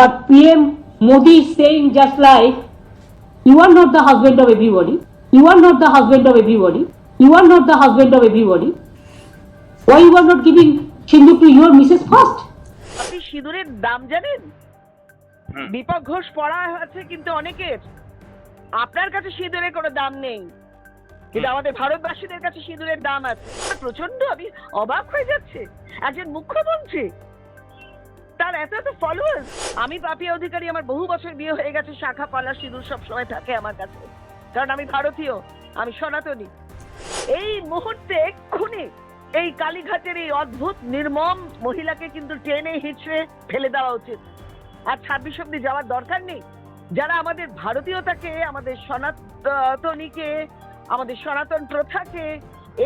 But PM Modi is saying just like, you are not the husband of everybody. You are not the husband of everybody. You are not the husband of everybody. Why you are not giving Shindu to your Mrs. first? আপনি সিঁদুরের দাম জানেন দীপক ঘোষ পড়া আছে কিন্তু অনেকের আপনার কাছে সিঁদুরের কোনো দাম নেই কিন্তু আমাদের ভারতবাসীদের কাছে সিঁদুরের দাম আছে প্রচণ্ড আমি অবাক হয়ে যাচ্ছে একজন মুখ্যমন্ত্রী তার এত এত ফলোয়ার্স আমি পাপিয়া অধিকারী, আমার বহু বছর বিয়ে হয়ে গেছে, শাখা, পালা, সিঁদুর সব সময় থাকে আমার কাছে। কারণ আমি ভারতীয়, আমি সনাতনী। এই মুহূর্তে এক্ষুনি এই কালীঘাটের এই অদ্ভুত, নির্মম মহিলাকে কিন্তু ট্রেনে হিচড়ে ফেলে দেওয়া উচিত। আর ছাব্বিশ অব্দি যাওয়ার দরকার নেই। যারা আমাদের ভারতীয়তাকে, আমাদের সনাতনীকে, আমাদের সনাতন প্রথাকে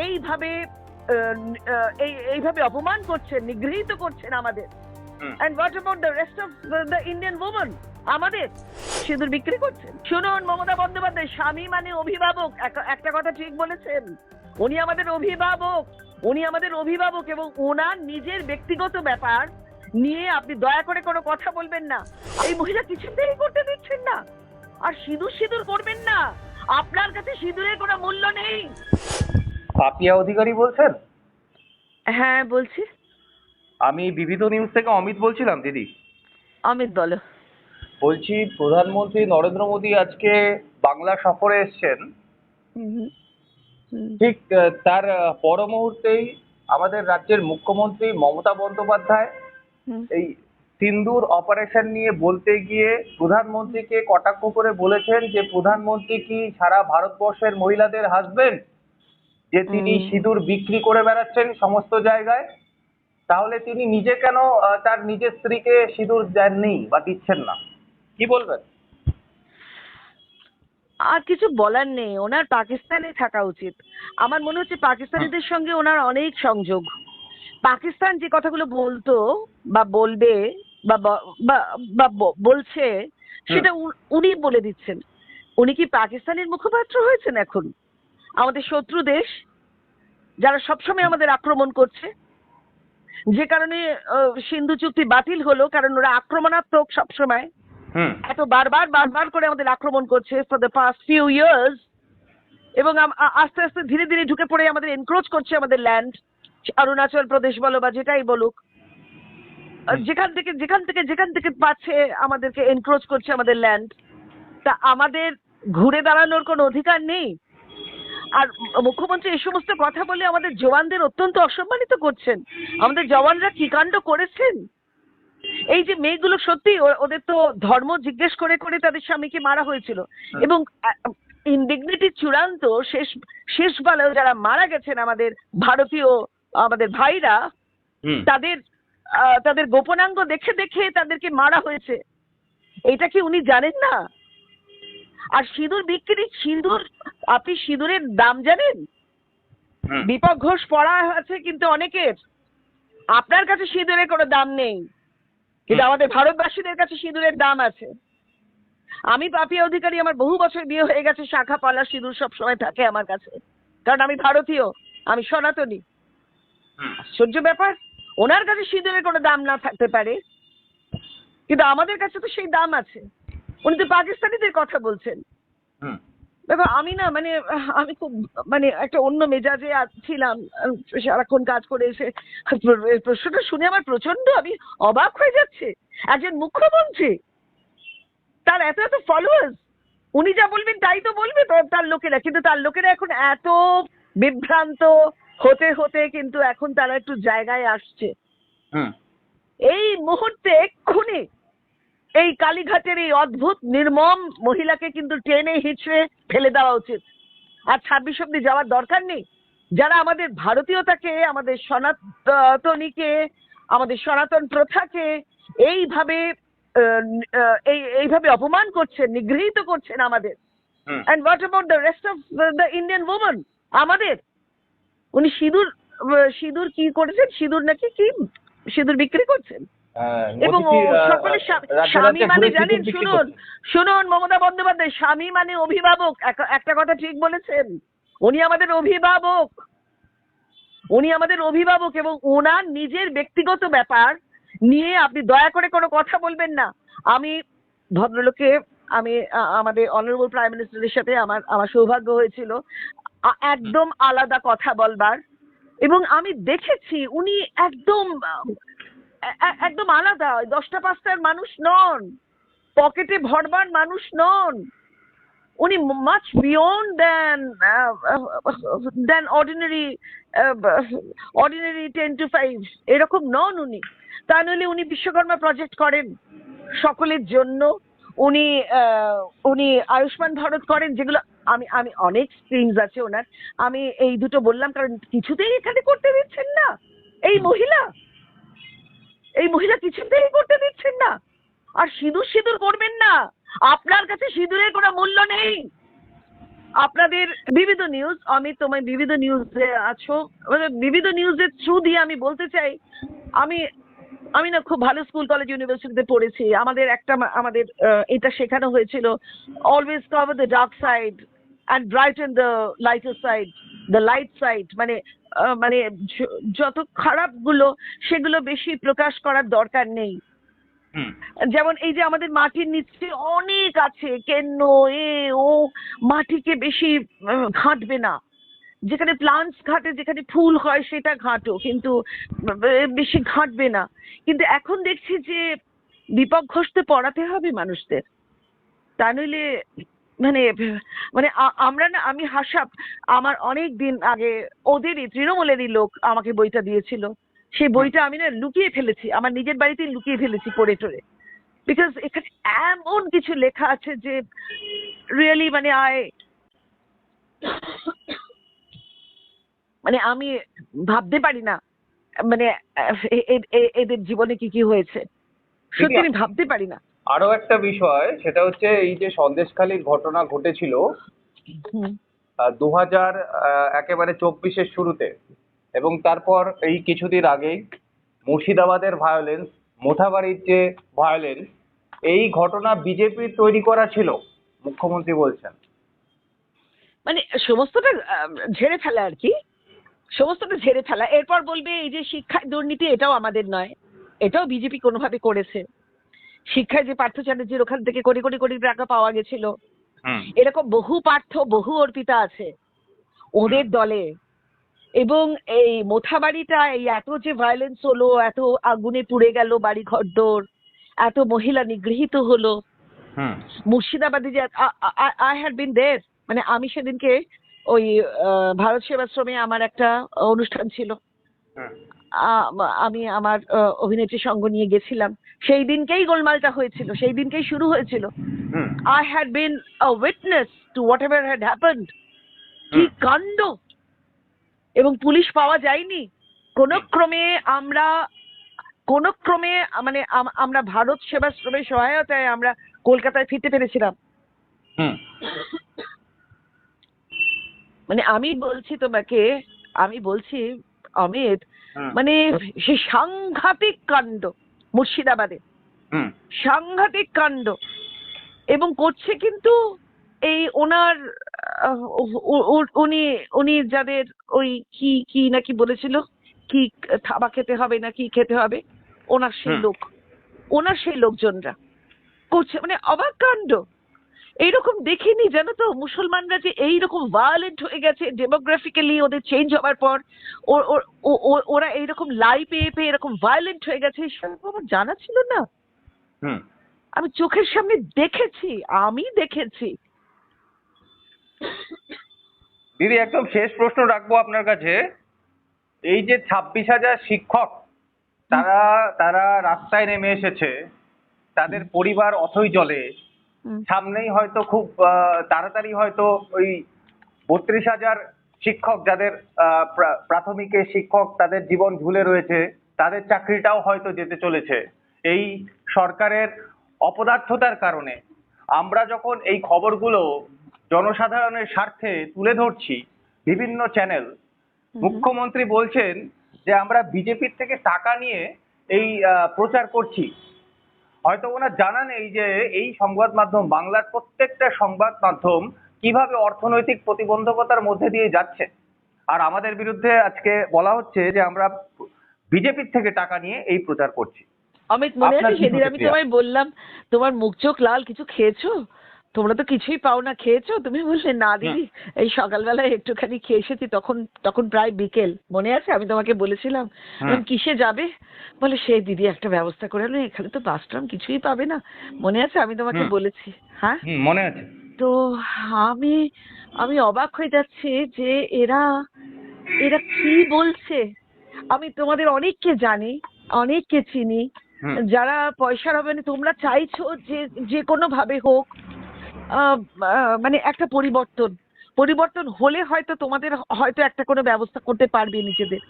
এইভাবে এইভাবে অপমান করছেন, নিগৃহীত করছেন আমাদের and what about the rest of the Indian women আমাদের? সিঁদুর বিক্রি করছেন শুনুন মমতা বন্দ্যোপাধ্যায় স্বামী মানে অভিভাবক। একটা কথা ঠিক বলেছেন। উনি আমাদের অভিভাবক। উনি আমাদের অভিভাবক এবং ওনার নিজের ব্যক্তিগত ব্যাপার নিয়ে আপনি দয়া করে কোনো কথা বলবেন না। এই মহিলা কিছুতেই করতে দিচ্ছেন না। আর সিঁদুর সিঁদুর করবেন না। আপনার কাছে সিঁদুরের কোনো মূল্য নেই। পাপিয়া অধিকারী বলছেন? হ্যাঁ বলছি। আমি বিবিধ নিউজ থেকে অমিত বলছিলাম দিদি। অমিত বলো। বলছি প্রধানমন্ত্রী নরেন্দ্র মোদী আজকে বাংলা সফরে এসছেন। ঠিক তার পর মুহূর্তেই আমাদের রাজ্যের মুখ্যমন্ত্রী মমতা বন্দ্যোপাধ্যায় এই সিন্দুর অপারেশন নিয়ে বলতে গিয়ে প্রধানমন্ত্রীকে কটাক্ষ করে বলেছেন যে প্রধানমন্ত্রী কি সারা ভারতবর্ষের মহিলাদের হাসবেন যে তিনি সিঁদুর বিক্রি করে বেড়াচ্ছেন সমস্ত জায়গায়? তাহলে তিনি নিজে কেন তার নিজের স্ত্রীকে সিঁদুর দেননি বা দিচ্ছেন না? কি বলবেন? আর কিছু বলার নেই ওনার পাকিস্তানে থাকা উচিত। আমার মনে হচ্ছে পাকিস্তানিদের সঙ্গে ওনার অনেক সংযোগ। পাকিস্তান যে কথাগুলো বলতো বা বলবে বা বা- বা বলছে সেটা উনি বলে দিচ্ছেন। উনি কি পাকিস্তানের মুখপাত্র হয়েছেন এখন? আমাদের শত্রু দেশ যারা সবসময় আমাদের আক্রমণ করছে। যে কারণে সিন্ধু চুক্তি বাতিল হলো কারণ ওরা আক্রমণাত্মক সবসময়। এত বারবার বারবার করে আমাদের আক্রমণ করছে for the past few years এবং আস্তে আস্তে ধীরে ধীরে ঢুকে পড়ে আমাদের এনক্রোচ করছে আমাদের ল্যান্ড অরুণাচল প্রদেশ বলো বা যেটাই বলুক। আর যেখান থেকে যেখান থেকে যেখান থেকে পাচ্ছে আমাদেরকে এনক্রোচ করছে আমাদের ল্যান্ড তা আমাদের ঘুরে দাঁড়ানোর কোনো অধিকার নেই। আর মুখ্যমন্ত্রী এই সমস্ত কথা বলে আমাদের জওয়ানদের অত্যন্ত অসম্মানিত করছেন। আমাদের জওয়ানরা কি কাণ্ড করেছেন? এই যে মেয়েগুলো সত্যি ওদের তো ধর্ম জিজ্ঞেস করে করে তাদের স্বামীকে মারা হয়েছিল। এবং ইনডিগনিটি চূড়ান্ত শেষ শেষ বেলায় যারা মারা গেছেন আমাদের ভারতীয় আমাদের ভাইরা তাদের তাদের গোপনাঙ্গ দেখে দেখে তাদেরকে মারা হয়েছে। এটা কি উনি জানেন না? আর সিঁদুর বিক্রি সিঁদুর আপনি সিঁদুরের দাম জানেন? দীপক ঘোষ পড়া আছে কিন্তু অনেকের। আপনার কাছে সিঁদুরের কোনো দাম নেই। কিন্তু আমাদের ভারতবাসীদের কাছে সিঁদুরের দাম আছে। আমি পাপিয়া অধিকারী আমার বহু বছর বিয়ে হয়ে গেছে শাখা পালা সিঁদুর সব সময় থাকে আমার কাছে। কারণ আমি ভারতীয় আমি সনাতনী। আশ্চর্য ব্যাপার ওনার কাছে সিঁদুরের কোনো দাম না থাকতে পারে। কিন্তু আমাদের কাছে তো সেই দাম আছে। উনি তো পাকিস্তানিদের কথা বলছেন। দেখো আমি না মানে আমি খুব মানে একটা অন্য মেজাজে ছিলাম সারাক্ষণ কাজ করে এসে প্রশ্নটা শুনে আমার প্রচণ্ড আমি অবাক হয়ে যাচ্ছে। একজন মুখ্যমন্ত্রী তার এত এত ফলোয়ার্স উনি যা বলবেন তাই তো বলবে তার লোকেরা কিন্তু তার লোকেরা এখন এত বিভ্রান্ত হতে হতে কিন্তু এখন তারা একটু জায়গায় আসছে। হুম। এই মুহূর্তে এক্ষুনি এই কালীঘাটের এই অদ্ভুত নির্মম মহিলাকে কিন্তু ট্রেনে হিচড়ে ফেলে দেওয়া উচিত। আর ছাব্বিশ অব্দি যাওয়ার দরকার নেই। যারা আমাদের ভারতীয়তাকে আমাদের সনাতনীকে আমাদের সনাতন প্রথাকে এইভাবে এই এইভাবে অপমান করছেন নিগৃহীত করছেন আমাদের। And what about the rest of the Indian women আমাদের? উনি সিঁদুর সিঁদুর কি করেছেন? সিঁদুর নাকি কি? সিঁদুর বিক্রি করছেন? এবং ও আহ, সকলের স্বামী মানে জানেন শুনুন শুনুন মমতা বন্দ্যোপাধ্যায় স্বামী মানে অভিভাবক। একটা কথা ঠিক বলেছেন উনি আমাদের অভিভাবক। উনি আমাদের অভিভাবক এবং ওনার নিজের ব্যক্তিগত ব্যাপার নিয়ে আপনি দয়া করে কোনো কথা বলবেন না। আমি ভদ্রলোকে আমি আমাদের অনারেবল প্রাইম মিনিস্টারের সাথে আমার আমার সৌভাগ্য হয়েছিল একদম আলাদা কথা বলবার। এবং আমি দেখেছি উনি একদম একদম আলাদা দশটা পাঁচটার মানুষ নন, পকেটে ভরবার মানুষ নন। উনি much beyond than than ordinary ordinary ten to five এরকম নন উনি। তা নইলে উনি বিশ্বকর্মা প্রজেক্ট করেন সকলের জন্য। উনি উনি আয়ুষ্মান ভারত করেন, যেগুলো আমি আমি অনেক স্ট্রিমস আছে ওনার। আমি এই দুটো বললাম, কারণ কিছুতেই এখানে করতে দিচ্ছেন না। এই মহিলা এই মহিলা কিছুতেই করতে দিচ্ছেন না। আর সিঁদুর সিঁদুর করবেন না। আপনার কাছে সিঁদুরের কোনো মূল্য নেই। আপনাদের বিবিধ নিউজ আমি তোমায় বিবিধ নিউজে আছো। মানে বিবিধ নিউজের থ্রু দিয়ে আমি বলতে চাই, আমি আমি না খুব ভালো স্কুল কলেজ ইউনিভার্সিটিতে পড়েছি। আমাদের একটা, আমাদের এটা শেখানো হয়েছিল always cover the dark side and brighten the lighter side the light side মানে মানে যত খারাপগুলো সেগুলো বেশি প্রকাশ করার দরকার নেই। যেমন এই যে আমাদের মাটির নিচে অনেক আছে কেন এ ও মাটিকে বেশি ঘাঁটবে না। যেখানে প্লান্টস ঘাটে যেখানে ফুল হয় সেটা ঘাঁটো কিন্তু বেশি ঘাঁটবে না। কিন্তু এখন দেখছি যে দীপক ঘোষতে পড়াতে হবে মানুষদের। তা নইলে মানে মানে আমরা না আমি হাসাপ আমার অনেক দিন আগে ওদেরই তৃণমূলেরই লোক আমাকে বইটা দিয়েছিল। সেই বইটা আমি না লুকিয়ে ফেলেছি আমার নিজের বাড়িতেই লুকিয়ে ফেলেছি পড়ে টড়ে বিকজ এখানে এমন কিছু লেখা আছে যে রিয়েলি মানে আই মানে আমি ভাবতে পারি না মানে এদের জীবনে কি কি হয়েছে। সত্যি আমি ভাবতে পারি না। আরও একটা বিষয় সেটা হচ্ছে এই যে সন্দেশখালীর ঘটনা ঘটেছিল দু হাজার একেবারে চব্বিশের শুরুতে। এবং তারপর এই কিছুদিন আগেই মুর্শিদাবাদের ভায়োলেন্স মোথাবাড়ির যে ভায়োলেন্স এই ঘটনা বিজেপির তৈরি করা ছিল মুখ্যমন্ত্রী বলছেন। মানে সমস্তটা ঝেড়ে ফেলা আর কি? সমস্তটা ঝেড়ে ফেলা। এরপর বলবে এই যে শিক্ষায় দুর্নীতি এটাও আমাদের নয়। এটাও বিজেপি কোনোভাবে করেছে। শিক্ষায় যে পার্থ চ্যাটার্জির ওখান থেকে কোটি কোটি কোটি টাকা পাওয়া গেছিল। এরকম বহু পার্থ বহু অর্পিতা আছে ওদের দলে। এবং এই মোথাবাড়িটা এই এত যে ভায়োলেন্স হলো এত আগুনে পুড়ে গেল বাড়ি ঘরদোর এত মহিলা নিগৃহীত হলো। মুর্শিদাবাদে যে আই হ্যাড বিন দের মানে আমি সেদিনকে ওই ভারত সেবাশ্রমে আমার একটা অনুষ্ঠান ছিল। আমি আমার অভিনেত্রী সঙ্গ নিয়ে গেছিলাম। সেই দিনকেই গোলমালটা হয়েছিল সেই দিনকেই শুরু হয়েছিল। I had been a witness to whatever had happened. কি কাণ্ড? এবং পুলিশ পাওয়া যায়নি। কোন ক্রমে আমরা কোন ক্রমে মানে আমরা ভারত সেবাশ্রমের সহায়তায় আমরা কলকাতায় ফিরতে পেরেছিলাম। মানে আমি বলছি তোমাকে আমি বলছি অমিত। মানে সে সাংঘাতিক কাণ্ড মুর্শিদাবাদে। সাংঘাতিক কাণ্ড। এবং করছে কিন্তু এই ওনার উনি উনি যাদের ওই কি কি নাকি বলেছিল কি থাবা খেতে হবে না কি খেতে হবে ওনার সেই লোক। ওনার সেই লোকজনরা। করছে মানে অবাক কাণ্ড। এইরকম দেখিনি জানো তো? মুসলমানরা যে এইরকম ভায়োলেন্ট হয়ে গেছে ডেমোগ্রাফিক্যালি ওদের চেঞ্জ হওয়ার পর ওরা এইরকম লাই পেয়ে পেয়ে এরকম ভায়োলেন্ট হয়ে গেছে সেরকম আমার জানা ছিল না। হুম। আমি চোখের সামনে দেখেছি আমি দেখেছি। দিদি একদম শেষ প্রশ্ন রাখব আপনার কাছে। এই যে ছাব্বিশ হাজার শিক্ষক তারা তারা রাস্তায় নেমে এসেছে তাদের পরিবার অথই জলে। সামনেই হয়তো খুব তাড়াতাড়ি হয়তো ওই বত্রিশ হাজার শিক্ষক যাদের প্রাথমিকে শিক্ষক তাদের জীবন ঝুলে রয়েছে তাদের চাকরিটাও হয়তো যেতে চলেছে। এই সরকারের অপদার্থতার কারণে আমরা যখন এই খবরগুলো জনসাধারণের স্বার্থে তুলে ধরছি বিভিন্ন চ্যানেল মুখ্যমন্ত্রী বলছেন যে আমরা বিজেপির থেকে টাকা নিয়ে এই প্রচার করছি। হয়তো ওনার জানা নেই যে এই সংবাদ মাধ্যম বাংলার প্রত্যেকটা সংবাদ মাধ্যম কীভাবে অর্থনৈতিক প্রতিবন্ধকতার মধ্যে দিয়ে যাচ্ছে। আর আমাদের বিরুদ্ধে আজকে বলা হচ্ছে যে আমরা বিজেপির থেকে টাকা নিয়ে এই প্রচার করছি। অমিত মনে আছে সেদিন আমি তোমায় বললাম তোমার মুখ চোখ লাল কিছু খেয়েছো? তোমরা তো কিছুই পাও না খেয়েছো? তুমি বললে না দিদি এই সকালবেলায় একটুখানি খেয়ে এসেছি তখন তখন প্রায় বিকেল। মনে আছে? আমি তোমাকে বলেছিলাম। কিসে যাবে? বলে সেই দিদি একটা ব্যবস্থা করে আলো এখানে তো বাস ট্রাম কিছুই পাবে না। মনে আছে? আমি তোমাকে বলেছি। হ্যাঁ? মনে আছে। তো আমি আমি অবাক হয়ে যাচ্ছি যে এরা এরা কি বলছে? আমি তোমাদের অনেককে জানি অনেককে চিনি। যারা পয়সার হবে তোমরা চাইছো যে যে কোনো ভাবে হোক মানে একটা পরিবর্তন। পরিবর্তন হলে হয়তো তোমাদের হয়তো একটা কোনো ব্যবস্থা করতে পারবে নিজেদের।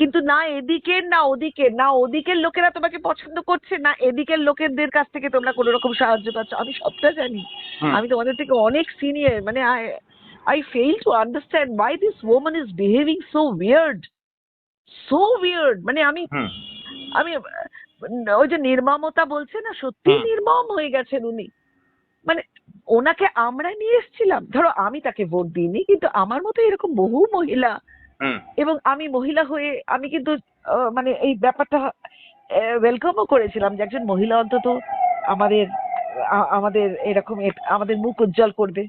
কিন্তু না এদিকের না ওদিকের না ওদিকের লোকেরা তোমাকে পছন্দ করছে না এদিকের লোকেদের কাছ থেকে তোমরা কোনো রকম সাহায্য পাচ্ছ। আমি সবটা জানি। আমি তোমাদের থেকে অনেক সিনিয়র মানে I fail to understand why this woman is behaving so weird so weird মানে আমি আমি ওই যে নির্মমতা বলছে না সত্যি নির্মম হয়ে গেছেন উনি। মানে ওনাকে আমরা নিয়ে এসেছিলাম। ধরো আমি তাকে ভোট দিইনি কিন্তু আমার মতো এরকম বহু মহিলা এবং আমি মহিলা হয়ে আমি কিন্তু মানে এই ব্যাপারটা ওয়েলকামও করেছিলাম যে একজন মহিলা অন্তত আমাদের আমাদের এরকম আমাদের মুখ উজ্জ্বল করবে।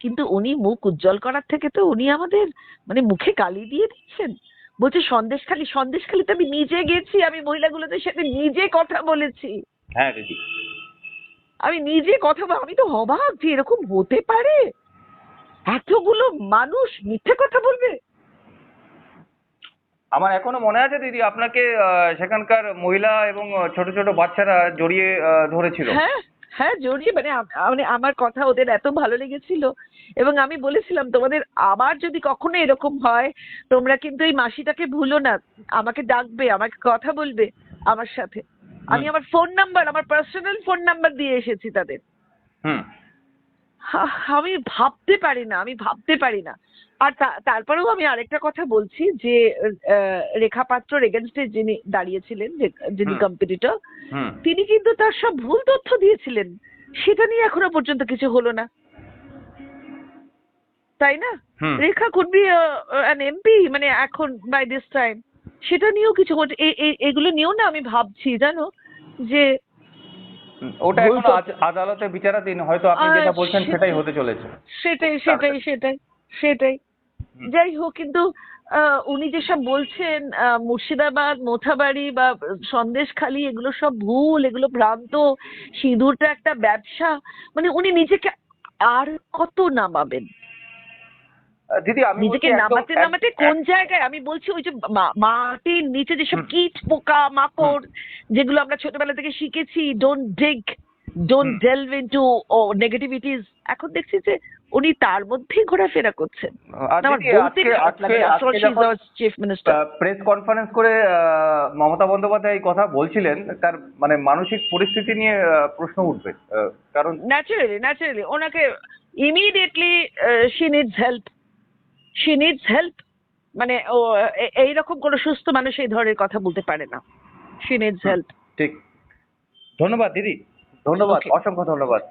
কিন্তু উনি মুখ উজ্জ্বল করার থেকে তো উনি আমাদের মানে মুখে গালি দিয়ে দিচ্ছেন। বলছে সন্দেশখালি সন্দেশখালিতে আমি নিজে গেছি আমি মহিলাগুলোদের সাথে নিজে কথা বলেছি। হ্যাঁ দিদি। আমি নিজে কথা বল আমি তো অবাক যে এরকম হতে পারে। এতগুলো মানুষ মিথ্যে কথা বলবে। আমার এখনও মনে আছে দিদি আপনাকে সেখানকার মহিলা এবং ছোট ছোট বাচ্চারা জড়িয়ে ধরেছিল। হ্যাঁ হ্যাঁ জড়িয়ে মানে মানে আমার কথা ওদের এত ভালো লেগেছিল। এবং আমি বলেছিলাম তোমাদের আবার যদি কখনো এরকম হয় তোমরা কিন্তু এই মাসিটাকে ভুলো না। আমাকে ডাকবে আমাকে কথা বলবে আমার সাথে। আমি আমার ফোন নাম্বার আমার পার্সোনাল ফোন নাম্বার দিয়ে এসেছি তাদের। আমি ভাবতে পারি না আমি ভাবতে পারি না। আর তারপরেও আমি আরেকটা কথা বলছি যে রেখা পাত্রর এগেনস্টে যিনি দাঁড়িয়েছিলেন যিনি কম্পিটিটর তিনি কিন্তু তার সব ভুল তথ্য দিয়েছিলেন। সেটা নিয়ে এখনও পর্যন্ত কিছু হলো না। তাই না? Rekha could be an MP মানে এখন বাই দিস টাইম সেটা নিয়েও কিছু হচ্ছে এ- এ- এগুলো নিয়েও না আমি ভাবছি জানো? যে ওটা এখন আদালতে বিচারাধীন হয়তো আপনি যেটা বলছেন সেটাই। সেটাই। হতে চলেছে। সেটাই সেটাই সেটাই সেটাই। যাই হোক কিন্তু আহ, উনি যেসব বলছেন আহ, মুর্শিদাবাদ মোথাবাড়ি বা সন্দেশখালি এগুলো সব ভুল এগুলো ভ্রান্ত সিঁদুরটা একটা ব্যবসা। মানে উনি নিজেকে আর কত নামাবেন? দিদি আমি নিজেকে নামাতে নামাতে কোন জায়গায় আমি বলছি ওই যে মাটির নিচে যেসব কীট পোকা মাকড় যেগুলো আমরা ছোটবেলা থেকে শিখেছি don't dig don't. Delve into negativities এখন দেখছি যে উনি তার মধ্যেই ঘোরাফেরা করছেন। প্রেস কনফারেন্স করে মমতা বন্দ্যোপাধ্যায় এই কথা বলছিলেন তার মানে মানসিক পরিস্থিতি নিয়ে প্রশ্ন উঠবে। কারণ ন্যাচারালি ন্যাচারালি ওনাকে immediately she needs help she needs help মানে ও এই এইরকম কোনো সুস্থ মানুষ এই ধরনের কথা বলতে পারে না। শি নিডস হেল্প ঠিক। ধন্যবাদ দিদি। ধন্যবাদ অসংখ্য ধন্যবাদ।